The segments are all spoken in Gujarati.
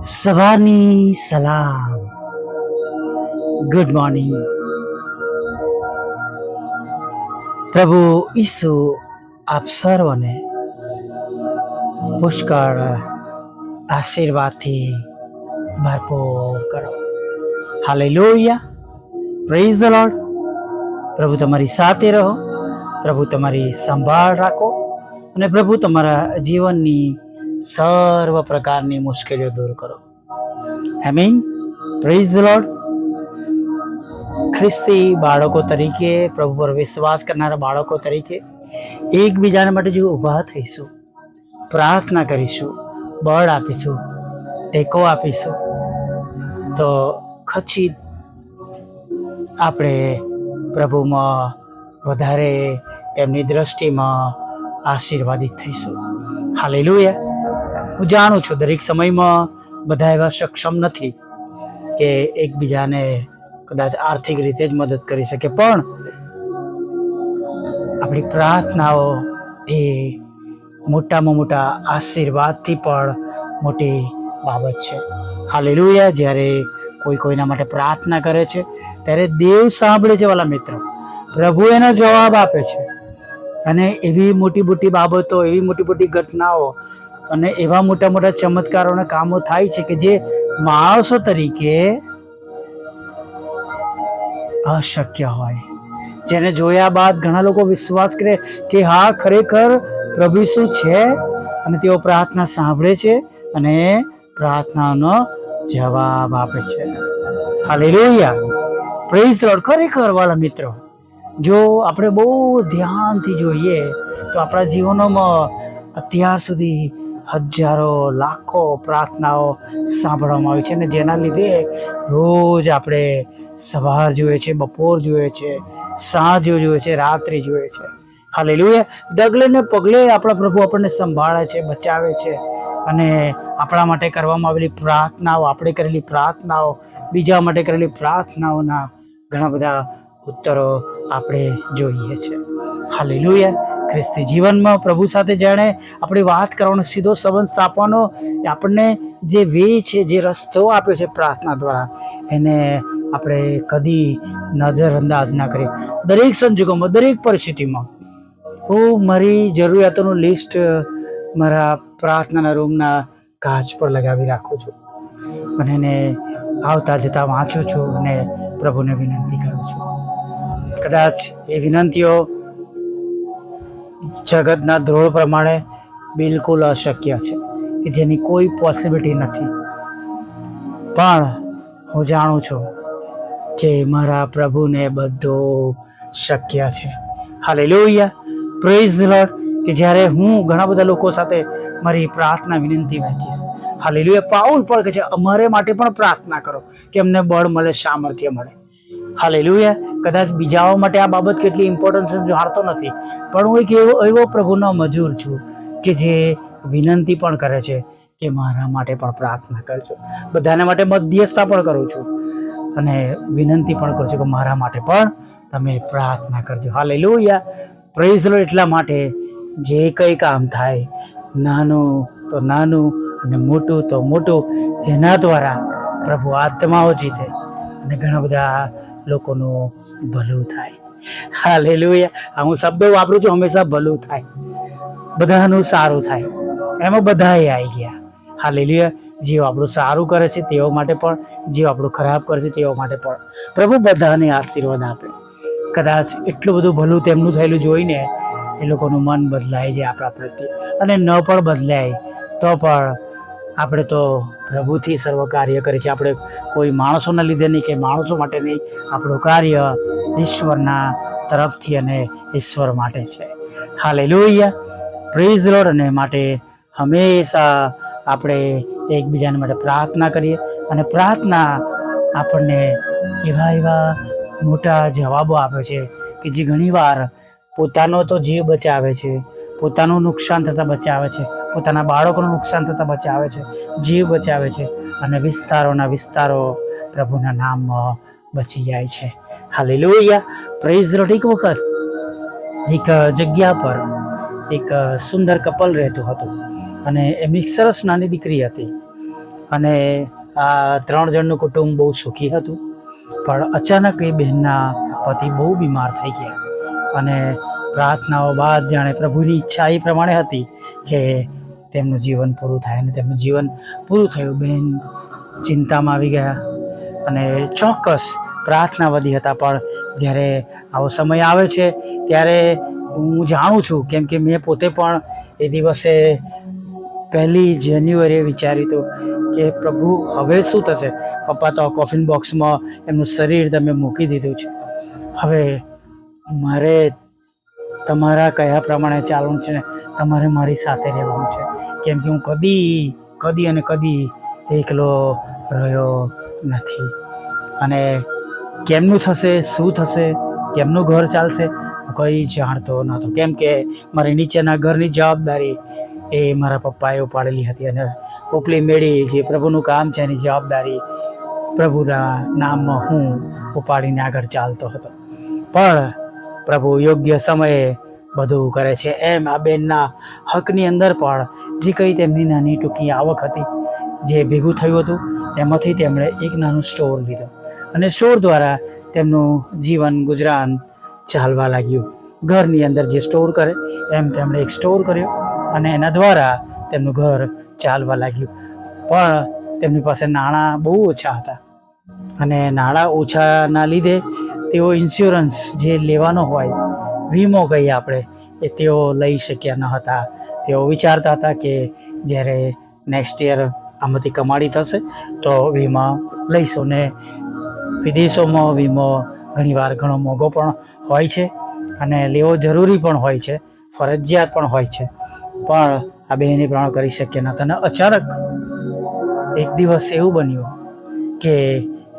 સવારની સલામ. ગુડ મોર્નિંગ પ્રભુ ઈસુ આપ સર્વને પુષ્કળ આશીર્વાદથી ભરપૂર કરો. હાલે લોહિયા પ્રેઝ ધ લોર્ડ પ્રભુ તમારી સાથે રહો. પ્રભુ તમારી સંભાળ રાખો. અને પ્રભુ તમારા જીવનની સર્વ પ્રકારની મુશ્કેલીઓ દૂર કરો. હેમિંગ પ્રેઝ લોર્ડ ખ્રિસ્તી બાળકો તરીકે, પ્રભુ પર વિશ્વાસ કરનારા બાળકો તરીકે એકબીજાને માટે જો ઊભા થઈશું, પ્રાર્થના કરીશું, બળ આપીશું, ટેકો આપીશું, તો ખચિત આપણે પ્રભુમાં વધારે તેમની દ્રષ્ટિમાં આશીર્વાદિત થઈશું. હાલેલુયા હું જાણું છું, દરેક સમયમાં બધા એવા સક્ષમ નથી કે એકબીજાને કદાચ આર્થિક રીતે જ મદદ કરી શકે, પણ આપણી પ્રાર્થનાઓ એ મોટામાં મોટા આશીર્વાદથી પણ મોટી બાબત છે. હાલેલુયા, જ્યારે કોઈ કોઈના માટે પ્રાર્થના કરે છે, ત્યારે દેવ સાંભળે છે વાલા મિત્રો. પ્રભુ એનો જવાબ આપે છે. અને એવી મોટી મોટી બાબતો, એવી મોટી મોટી ઘટનાઓ અને એવા મોટા મોટા ચમત્કારોના કામો થાય છે કે જે માણસો તરીકે અશક્ય હોય. જેને જોયા બાદ ઘણા લોકો વિશ્વાસ કરે કે હા, ખરેખર પ્રભુ શું છે અને તેઓ પ્રાર્થના સાંભળે છે અને પ્રાર્થનાનો જવાબ આપે છે. હાલેલુયા. પ્રેસ લોર્ડ ખરેખર વાલા મિત્રો, જો આપણે બહુ ધ્યાનથી જોઈએ તો આપણા જીવનોમાં અત્યાર સુધી હજારો લાખો પ્રાર્થનાઓ સાંભળવામાં આવી છે અને જેના લીધે રોજ આપણે સવાર જોઈએ છે, બપોર જોઈએ છે, સાંજ જોઈએ છે, રાત્રિ જોઈએ છે. હાલેલુયા. ડગલે ને પગલે આપણા પ્રભુ આપણને સંભાળે છે, બચાવે છે અને આપણા માટે કરવામાં આવેલી પ્રાર્થનાઓ, આપણે કરેલી પ્રાર્થનાઓ, બીજા માટે કરેલી પ્રાર્થનાઓના ઘણા બધા ઉત્તરો આપણે જોઈએ છે. હાલેલુયા. ખ્રિસ્તી જીવનમાં પ્રભુ સાથે જાણે આપણી વાત કરવાનો સીધો સંબંધ સ્થાપવાનો આપણને જે વે છે, જે રસ્તો આપ્યો છે પ્રાર્થના દ્વારા, એને આપણે કદી નજરઅંદાજ ના કરીએ દરેક સંજોગોમાં, દરેક પરિસ્થિતિમાં હું મારી જરૂરિયાતોનું લિસ્ટ મારા પ્રાર્થનાના રૂમના કાચ પર લગાવી રાખું છું. અને એને આવતા જતાં વાંચું છું અને પ્રભુને વિનંતી કરું છું. કદાચ એ વિનંતીઓ જગતના ધ્રોળ પ્રમાણે બિલકુલ અશક્ય છે કે જેની કોઈ પોસિબિલિટી નથી. પણ હું જાણું છું કે મારા પ્રભુને બધું શક્ય છે. હાલે લોહિયા પ્રેઝ લોર્ડ કે જ્યારે હું ઘણા બધા લોકો સાથે મારી પ્રાર્થના વિનંતી વહેંચીશ. હાલે લોહિયા પાઉલ પણ કે છે, અમારે માટે પણ પ્રાર્થના કરો કે અમને બળ મળે, સામર્થ્ય મળે. હાલેલુયા કદાચ બીજાઓ માટે આ બાબત કેટલી ઇમ્પોર્ટન્સ જાણતો નથી. પણ હું એક એવો એવો પ્રભુનો મજૂર છું કે જે વિનંતી પણ કરે છે કે મારા માટે પણ પ્રાર્થના કરજો. બધાને માટે મધ્યસ્થતા પણ કરું છું અને વિનંતી પણ કરું છું કે મારા માટે પણ તમે પ્રાર્થના કરજો. હાલેલુયા પ્રેઝ લો એટલા માટે જે કંઈ કામ થાય, નાનું તો નાનું અને મોટું તો મોટું, જેના દ્વારા પ્રભુ આત્માઓ જીતે અને ઘણા બધા લોકોનું ભલું થાય. હાલેલુયા. હું શબ્દો વાપરું છું, હંમેશા ભલું થાય. બધાનું સારું થાય. એમાં બધાએ આવી ગયા. હાલેલુયા. જેઓ આપણું સારું કરે છે, તેઓ માટે પણ, જેઓ આપણું ખરાબ કરે છે, તેઓ માટે પણ. પ્રભુ બધાને આશીર્વાદ આપે. કદાચ એટલું બધું ભલું તેમનું થયેલું જોઈને એ લોકોનું મન બદલાય છે આપણા પ્રત્યે. અને ન પણ બદલાય, તો પણ આપણે તો પ્રભુથી સર્વ કાર્ય કરીએ છીએ આપણે કોઈ માણસોના લીધે નહીં કે માણસો માટે નહીં, આપણું કાર્ય ઈશ્વરના તરફથી અને ઈશ્વર માટે છે. હાલે લોહિયા પ્રેઝ લોડ અને માટે હંમેશા આપણે એકબીજાને માટે પ્રાર્થના કરીએ અને પ્રાર્થના આપણને એવા એવા મોટા જવાબો આપે છે કે જે ઘણીવાર પોતાનો તો જીવ બચાવે છે પોતાનું નુકસાન થતાં બચાવે છે. પોતાના બાળકોનું નુકસાન થતાં બચાવે છે. જીવ બચાવે છે. અને વિસ્તારોના વિસ્તારો પ્રભુના નામમાં બચી જાય છે. હાલી લોહિયા પ્રેઝ રોડ એક વખત એક જગ્યા પર એક સુંદર કપલ રહેતું હતું. અને એમની સરસ નાની દીકરી હતી. અને આ ત્રણ જણનું કુટુંબ બહુ સુખી હતું. પણ અચાનક એ બહેનના પતિ બહુ બીમાર થઈ ગયા. અને પ્રાર્થનાઓ બાદ જાણે પ્રભુની ઈચ્છા એ પ્રમાણે હતી કે તેમનું જીવન પૂરું થાય અને તેમનું જીવન પૂરું થયું. બહેન ચિંતામાં આવી ગયા અને ચોક્કસ પ્રાર્થના વધી હતા. પણ જ્યારે આવો સમય આવે છે ત્યારે હું જાણું છું કેમ કે મેં પોતે પણ એ દિવસે પહેલી જાન્યુઆરીએ વિચાર્યું હતું કે પ્રભુ હવે શું થશે? પપ્પા તો કોફિન બોક્સમાં એમનું શરીર તમે મૂકી દીધું છે. હવે મારે તમારા કયા પ્રમાણે ચાલવું છે. તમારે મારી સાથે રહેવાનું છે. કેમ કે હું કદી કદી અને કદી એકલો રહ્યો નથી. અને કેમનું થશે, શું થશે, કેમનું ઘર ચાલશે, કંઈ જાણતો નહોતો. કેમ કે મારી નીચેના ઘરની જવાબદારી એ મારા પપ્પાએ ઉપાડેલી હતી અને ઉપલી મેળી જે પ્રભુનું કામ છે એની જવાબદારી પ્રભુના નામમાં હું ઉપાડીને આગળ ચાલતો હતો. પણ પ્રભુ યોગ્ય સમયે બધું કરે છે. એમ આ બેનના હકની અંદર પણ જે કંઈ તેમની નાની ટૂંકી આવક હતી, જે ભેગું થયું હતું, એમાંથી તેમણે એક નાનું સ્ટોર લીધો અને સ્ટોર દ્વારા તેમનું જીવન ગુજરાન ચાલવા લાગ્યું. ઘરની અંદર જે સ્ટોર કરે, એમ તેમણે એક સ્ટોર કર્યો અને એના દ્વારા તેમનું ઘર ચાલવા લાગ્યું. પણ તેમની પાસે નાણાં બહુ ઓછા હતા અને નાણાં ઓછાના લીધે તેઓ ઇન્સ્યોરન્સ જે લેવાનો હોય, વીમો કહીએ આપણે, એ તેઓ લઈ શક્યા ન હતા. તેઓ વિચારતા હતા કે જ્યારે નેક્સ્ટ યર આમાંથી કમાણી થશે, તો વીમા લઈશું. ને વિદેશોમાં વીમો ઘણીવાર ઘણો મોંઘો પણ હોય છે અને લેવો જરૂરી પણ હોય છે, ફરજિયાત પણ હોય છે. પણ આ બેને પ્રાણ કરી શક્યા નહોતા અને અચાનક એક દિવસ એવું બન્યું કે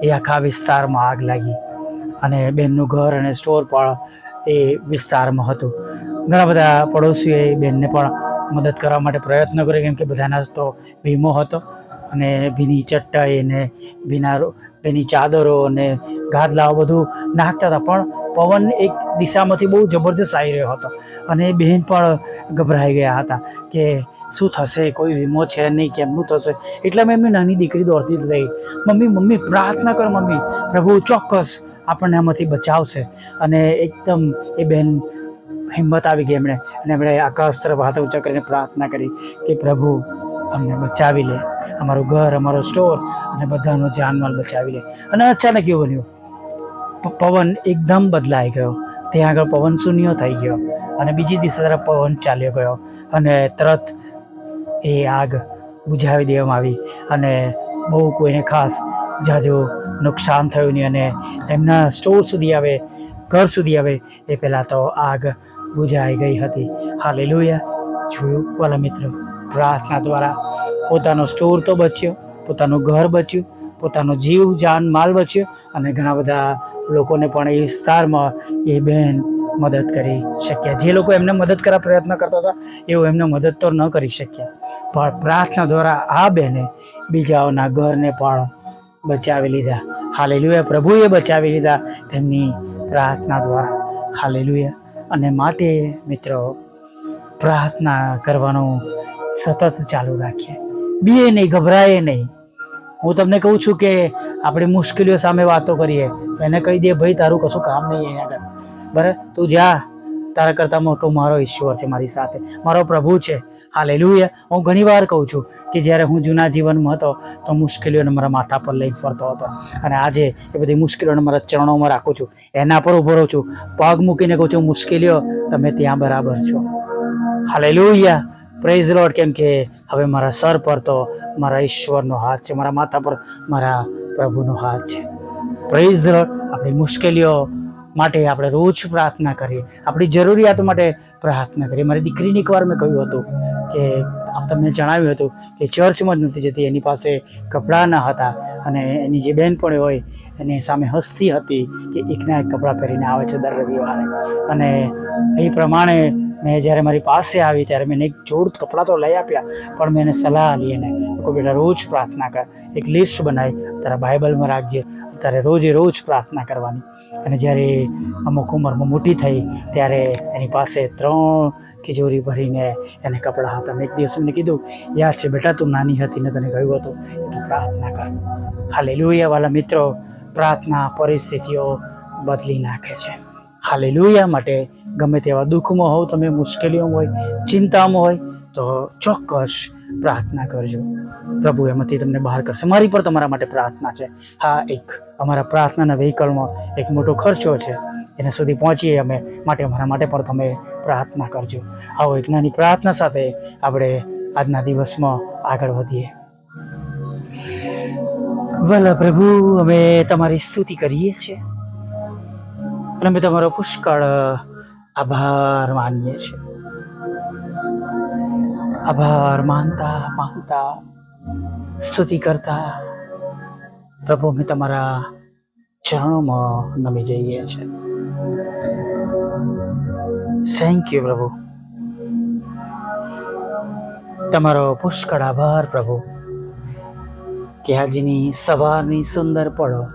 એ આખા વિસ્તારમાં આગ લાગી. અને બેનનું ઘર અને સ્ટોર પણ એ વિસ્તારમાં હતું. ઘણા બધા પડોશીઓએ બેનને પણ મદદ કરવા માટે પ્રયત્ન કર્યો, કેમ કે બધાના તો વીમો હતો અને ભીની ચટ્ટાઈ ને ભીના ભીની ચાદરો અને ગાદલાઓ બધું નાખતા હતા. પણ પવન એક દિશામાંથી બહુ જબરજસ્ત આવી રહ્યો હતો અને બહેન પણ ગભરાઈ ગયા હતા કે શું થશે, કોઈ વીમો છે નહીં, કેમનું થશે? એટલામાં એમની નાની દીકરી દોડતી થઈ મમ્મી મમ્મી, પ્રાર્થના કર મમ્મી, પ્રભુ ચોક્કસ આપણને આમાંથી બચાવશે. અને એકદમ એ બેન હિંમત આવી ગઈ એમણે. અને એમણે આકાશ તરફ હાથ ઊંચા કરીને પ્રાર્થના કરી કે પ્રભુ અમને બચાવી લે. અમારું ઘર, અમારો સ્ટોર અને બધાનો જાનમાલ બચાવી લે. અને અચાનક એવું બન્યું. પવન એકદમ બદલાઈ ગયો. ત્યાં આગળ પવન શૂન્ય થઈ ગયો. અને બીજી દિશા તરફ પવન ચાલ્યો ગયો. અને તરત એ આગ બુઝાવી દેવામાં આવી. અને બહુ કોઈને ખાસ જાજો નુકસાન થયું નહીં અને એમના સ્ટોર સુધી આવે, ઘર સુધી આવે, એ પહેલાં તો આગ બુઝાઈ ગઈ હતી. હાલે જોયું વાલા મિત્રો, પ્રાર્થના દ્વારા પોતાનો સ્ટોર તો બચ્યો, પોતાનું ઘર બચ્યું, પોતાનો જીવ, જાન, માલ બચ્યો અને ઘણા બધા લોકોને પણ એ વિસ્તારમાં એ બહેન મદદ કરી શક્યા. જે લોકો એમને મદદ કરવા પ્રયત્ન કરતા હતા એવું એમને મદદ તો ન કરી શક્યા. પણ પ્રાર્થના દ્વારા આ બહેને બીજાઓના ઘરને પણ બચાવી લીધા. હાલેલુયા. પ્રભુએ બચાવી લીધા તેમની પ્રાર્થના દ્વારા. હાલેલુયા. અને માટે મિત્રો, પ્રાર્થના કરવાનું સતત ચાલુ રાખીએ. બીએ નહીં, ગભરાએ નહીં. હું તમને કહું છું કે આપણે મુશ્કેલીઓ સામે વાતો કરીએ. એને કહી દે, ભાઈ, તારું કશું કામ નહીં અહીંયા આગળ. બરાબર? તું જા. તારા કરતાં મોટો મારો ઈશ્વર છે મારી સાથે. મારો પ્રભુ છે. હાલે હું ઘણીવાર કહું છું કે જ્યારે હું જૂના જીવનમાં હતો તો મુશ્કેલીઓને મારા માથા પર લઈને ફરતો હતો. અને આજે એ બધી મુશ્કેલીઓને મારા ચરણોમાં રાખું છું. એના પર ઊભો રહું છું. પગ મૂકીને કહું છું, મુશ્કેલીઓ, તમે ત્યાં બરાબર છો. હાલે પ્રેઝ લોડ કેમ કે હવે મારા સર પર તો મારા ઈશ્વરનો હાથ છે. મારા માથા પર મારા પ્રભુનો હાથ છે. પ્રેઝ લોડ આપણી મુશ્કેલીઓ માટે આપણે રોજ પ્રાર્થના કરીએ. આપણી જરૂરિયાતો માટે પ્રાર્થના કરીએ. મારી દીકરીની એકવાર મેં કહ્યું હતું કે તમને જણાવ્યું હતું કે ચર્ચમાં જ નથી જતી, એની પાસે કપડાં ન હતા અને એની જે બહેનપણી હોય, એની સામે હસતી હતી કે એકના એક કપડાં પહેરીને આવે છે દર રવિવારે. અને એ પ્રમાણે મેં જ્યારે મારી પાસે આવી ત્યારે મેં એક જોડ કપડાં તો લઈ આપ્યા, પણ મેં એને સલાહ એને. કોઈ બેટા, રોજ પ્રાર્થના કર. એક લિસ્ટ બનાવી તારા બાઇબલમાં રાખજે. તારે રોજે રોજ પ્રાર્થના કરવાની. અને જ્યારે અમુક ઉંમરમાં મોટી થઈ, ત્યારે એની પાસે ત્રણ ખીજોરી ભરીને એને કપડાં હતા. એક દિવસ એમને કીધું યાદ છે બેટા, તું નાની હતી ને તને કહ્યું હતું. કે પ્રાર્થના કર. હાલે લોહિયાવાળા મિત્રો, પ્રાર્થના, પરિસ્થિતિઓ બદલી નાખે છે. હાલે માટે ગમે તેવા દુઃખમાં હોવ, તમે મુશ્કેલીઓમાં હોય, ચિંતામાં હોય, તો ચોક્કસ પ્રાર્થના કરજો. પ્રભુ એમાંથી તમને બહાર કરશે મારી પણ તમારા માટે પ્રાર્થના છે. હા, એક અમારા પ્રાર્થનાના વ્હીકલમાં એક મોટો ખર્ચો છે. એના સુધી પહોંચીએ અમે માટે, અમારા માટે પણ તમે પ્રાર્થના કરજો. આવો એક નાની પ્રાર્થના સાથે આપણે આજના દિવસમાં આગળ વધીએ. વાલા પ્રભુ, અમે તમારી સ્તુતિ કરીએ છીએ. અને અમે તમારો પુષ્કળ આભાર માનીએ છીએ. આભાર, માનતા માનતા, સ્તુતિ કરતા. પ્રભુ, અમે તમારા ચરણોમાં નમી જઈએ છે. થેન્ક યુ પ્રભુ. તમારો પુષ્કળ આભાર, પ્રભુ. કે આજની સવારની સુંદર પળો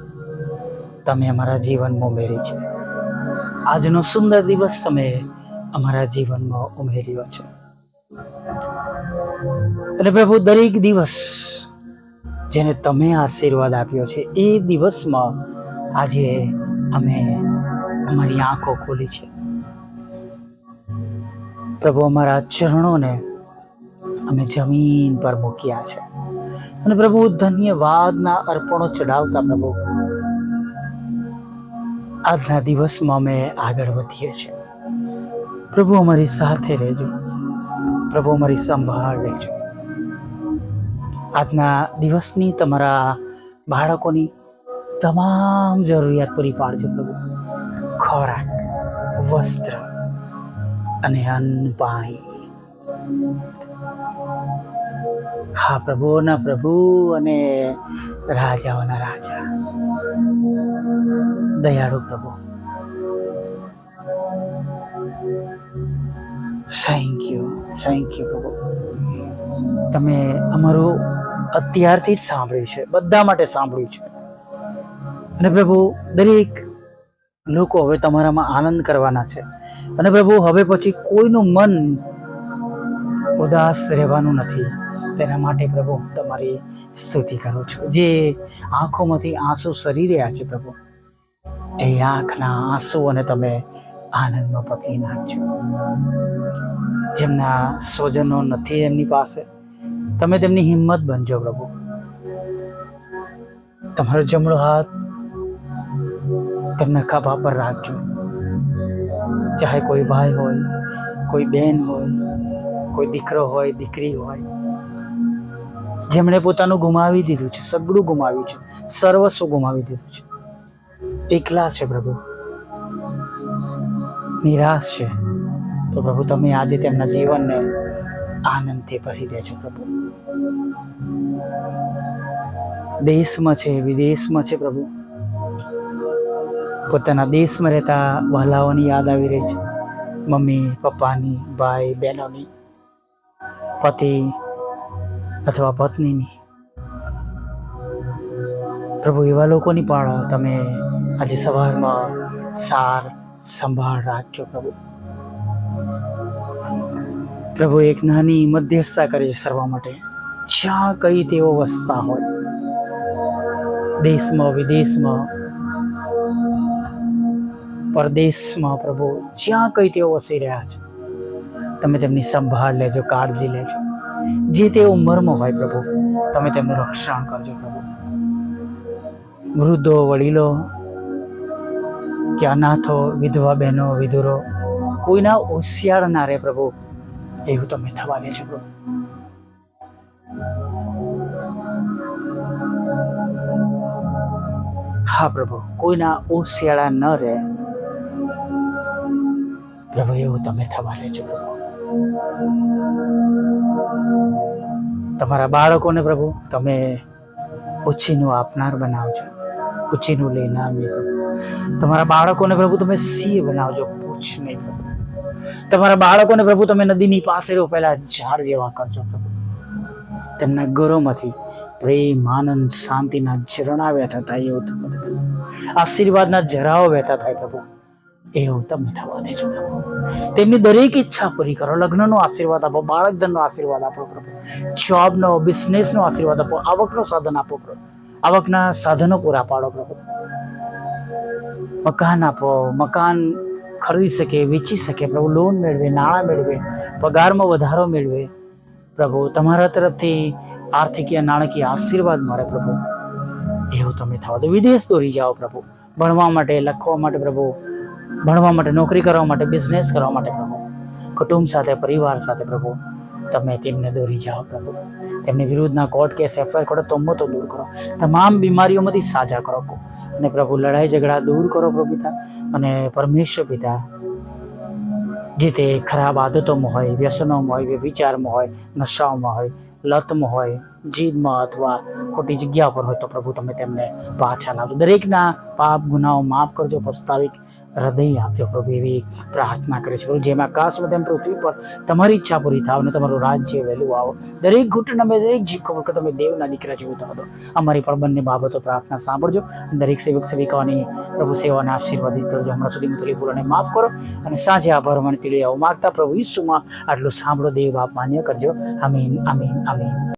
તમે અમારા જીવનમાં ઉમેરી છે. આજનો સુંદર દિવસ તમે અમારા જીવનમાં ઉમેર્યો છે. અને પ્રભુ, દરેક દિવસ જેને તમે આશીર્વાદ આપ્યો છે, એ દિવસમાં આજે અમે અમારી આંખો ખોલી છે. પ્રભુ, અમારા ચરણોને અમે જમીન પર મૂક્યા છે. અને પ્રભુ, ધન્યવાદના અર્પણો ચડાવતા પ્રભુ, આજના દિવસમાં અમે આગળ વધીએ છીએ. પ્રભુ, અમારી સાથે રહેજો. પ્રભુ મારી સંભાળ લેજો આજના દિવસની તમારા બાળકોની તમામ જરૂરિયાત પૂરી પાડજો પ્રભુ. ખોરાક, વસ્ત્ર અને અન્ન પાણી. હા પ્રભુના પ્રભુ અને રાજાઓના રાજા. દયાળુ પ્રભુ. થેન્ક યુ થેન્ક યુ પ્રભુ. તમે અમારું અત્યારથી જ સાંભળ્યું છે. બધા માટે સાંભળ્યું છે. અને પ્રભુ, દરેક લોકો હવે તમારામાં આનંદ કરવાના છે. અને પ્રભુ, હવે પછી કોઈનું મન ઉદાસ રહેવાનું નથી. તેના માટે પ્રભુ, હું તમારી સ્તુતિ કરું છું. જે આંખોમાંથી આંસુ સરી રહ્યા છે પ્રભુ. એ આંખના આંસુઓને તમે આનંદમાં પકડી નાખજો. જેમના સ્વજનો નથી એમની પાસે, તમે તેમની હિંમત બનજો પ્રભુ. તમારો જમણો હાથ તેમના ખભા પર રાખજો. ચાહે કોઈ ભાઈ હોય, કોઈ બેન હોય, કોઈ દીકરો હોય, દીકરી હોય, જેમણે પોતાનું ગુમાવી દીધું છે, સગડું ગુમાવ્યું છે, સર્વસ્વ ગુમાવી દીધું છે. એકલા છે પ્રભુ. નિરાશ છે. તો પ્રભુ, તમે આજે તેમના જીવનને આનંદથી ભરી દેજો પ્રભુ. દેશમાં છે, વિદેશમાં છે પ્રભુ. પોતાના દેશમાં રહેતા વહાલાઓની યાદ આવી રહી છે. મમ્મી, પપ્પાની, ભાઈ, બહેનોની, પતિ અથવા પત્નીની. પ્રભુ, એવા લોકોની પણ તમે આજે સવારમાં સાર સંભાળ રાખજો પ્રભુ. પ્રભુ એક નાની મધ્યસ્થતા કરે છે સર્વા માટે. જ્યાં કઈ તેઓ વસતા હોય, દેશમાં, વિદેશમાં, પરદેશમાં પ્રભુ, જ્યાં કઈ તેઓ વસી રહ્યા છે, તમે તેમની સંભાળ લેજો, કાળજી લેજો. જે તે ઉંમરમાં હોય પ્રભુ, તમે તેમનું રક્ષણ કરજો પ્રભુ. વૃદ્ધો, વડીલો કે અનાથો, વિધવા બહેનો, વિધુરો, કોઈના હોશિયાર ના રહે પ્રભુ, એવું તમે થવા દેજો પ્રભુ. હા પ્રભુ, કોઈના ઓશિયાળા ન રહે. પ્રભુ, એવું તમે થવા દેજો પ્રભુ. તમારા બાળકોને પ્રભુ, તમે ઓછીનું આપનાર બનાવજો. નહીં પ્રભુ તમારા બાળકોને પ્રભુ તમે સિંહ બનાવજો, પૂછ નહીં તમારા બાળકોને પ્રભુ તમે નદીની પાસે રોપેલા ઝાડ જેવા કરજો પ્રભુ. તેમના ઘરોમાંથી પ્રેમ, આનંદ, શાંતિના ઝરણા થતા એવું તમે આશીર્વાદના જરાઓ વહેતા થાય પ્રભુ. એવું તમે થવા દેજો તેમની દરેક ઈચ્છા પૂરી કરો. લગ્નનો આશીર્વાદ આપો, બાળકધનનો આશીર્વાદ આપો પ્રભુ. જોબનો બિઝનેસનો આશીર્વાદ આપો, આવકનો સાધન આપો પ્રભુ. આવકના સાધનો પૂરા પાડો પ્રભુ. મકાન આપો, મકાન ખરીદી શકે, વેચી શકે, પ્રભુ લોન મેળવે, નાણાં મેળવે, પગારમાં વધારો મેળવે. પ્રભુ, તમારા તરફથી આર્થિક નાણાકીય આશીર્વાદ મળે પ્રભુ. એવું તમે થવા દો વિદેશ દોરી જાઓ પ્રભુ. ભણવા માટે, લખવા માટે પ્રભુ. ભણવા માટે, નોકરી કરવા માટે બિઝનેસ કરવા માટે પ્રભુ. કુટુંબ સાથે, પરિવાર સાથે પ્રભુ. તમે તેમને દોરી જાઓ પ્રભુ. તેમની વિરુદ્ધના કોર્ટ કેસ એફઆઈઆર કોર્ટ તોમતો દૂર કરો. તમામ બીમારીઓમાંથી સાજા કરો અને પ્રભુ લડાઈ ઝઘડા દૂર કરો પ્રભુ પિતા. અને પરમેશ્વર પિતા, જે તે ખરાબ આદતોમાં હોય, વ્યસનોમાં હોય વિચારમાં હોય, નશાઓમાં હોય, લતમાં હોય, જીદમાં અથવા ખોટી જગ્યા પર હોય, તો પ્રભુ તમે તેમને પાછા લાવજો. દરેકના પાપ ગુનાઓ માફ કરજો. પ્રસ્તાવિક હૃદય આપજો પ્રભુ એવી પ્રાર્થના કરે છે. જેમ આકાશમાં તેમ પૃથ્વી પર તમારી ઈચ્છા પૂરી થાવ અને તમારું રાજ્ય વહેલું આવો. દરેક ઘૂંટણ અમે દરેક જીવ ખબર કે તમે દેવના દીકરા જેવું થવા દો અમારી પણ બંને બાબતો પ્રાર્થના સાંભળજો દરેક સેવક સેવિકાઓની પ્રભુ સેવાને આશીર્વાદિત કરજો. હમણાં સુધી મુતલી ભૂલોને માફ કરો અને સાંજે આ મને તીળી આવું. માગતા પ્રભુ ઈસુમાં આટલું સાંભળો દેવ બાપ માન્ય કરજો. આમીન આમીન આમીન.